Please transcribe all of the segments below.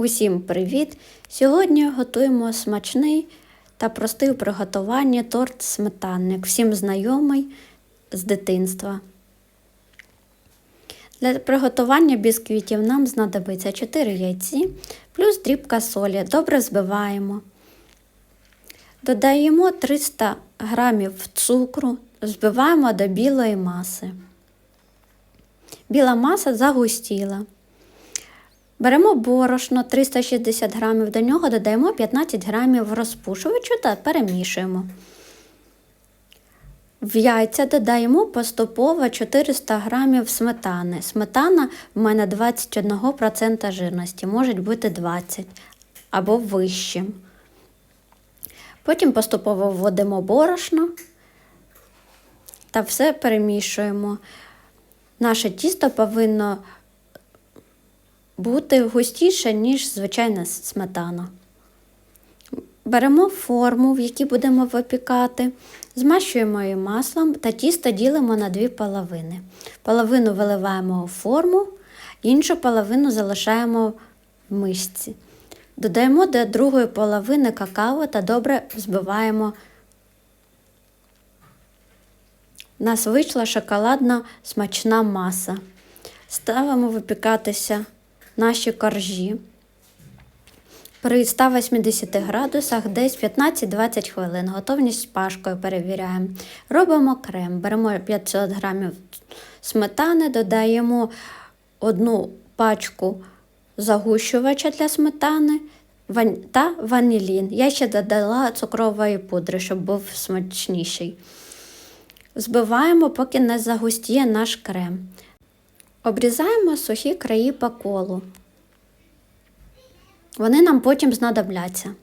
Усім привіт! Сьогодні готуємо смачний та простий у приготуванні торт сметанник, всім знайомий з дитинства. Для приготування бісквітів нам знадобиться 4 яйці плюс дрібка солі. Добре збиваємо. Додаємо 300 г цукру, збиваємо до білої маси. Біла маса загустіла. Беремо борошно 360 грамів, до нього додаємо 15 грамів розпушувачу та перемішуємо. В яйця додаємо поступово 400 грамів сметани. Сметана в мене 21% жирності, може бути 20 або вищим. Потім поступово вводимо борошно та все перемішуємо. Наше тісто повинно бути густіше, ніж звичайна сметана. Беремо форму, в якій будемо випікати, змащуємо її маслом та тісто ділимо на дві половини. Половину виливаємо у форму, іншу половину залишаємо в мисці. Додаємо до другої половини какао та добре збиваємо. У нас вийшла шоколадна смачна маса. Ставимо випікатися наші коржі при 180 градусах десь 15-20 хвилин. Готовність пашкою перевіряємо. Робимо крем. Беремо 500 грамів сметани, додаємо одну пачку загущувача для сметани та ванілін. Я ще додала цукрової пудри, щоб був смачніший. Збиваємо, поки не загустіє наш крем. Обрізаємо сухі краї по колу. Вони нам потім знадобляться.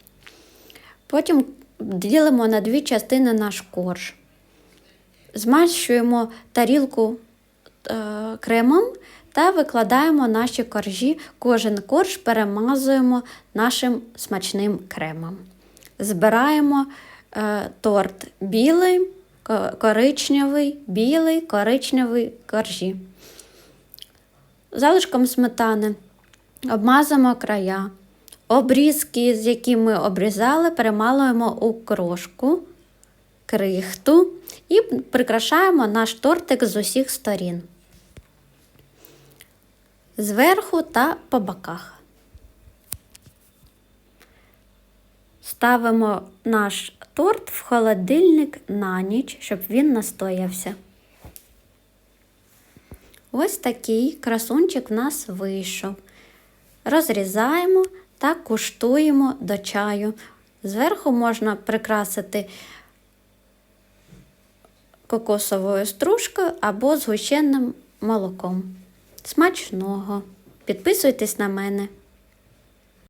Потім ділимо на дві частини наш корж. Змащуємо тарілку е, кремом та викладаємо наші коржі. Кожен корж перемазуємо нашим смачним кремом. Збираємо е, торт білий, коричневий, білий, коричневий коржі. Залишком сметани обмазуємо края. Обрізки, з які ми обрізали, перемалуємо у крошку, крихту і прикрашаємо наш тортик з усіх сторін. Зверху та по боках. Ставимо наш торт в холодильник на ніч, щоб він настоявся. Ось такий красунчик в нас вийшов. Розрізаємо та куштуємо до чаю. Зверху можна прикрасити кокосовою стружкою або згущеним молоком. Смачного! Підписуйтесь на мене.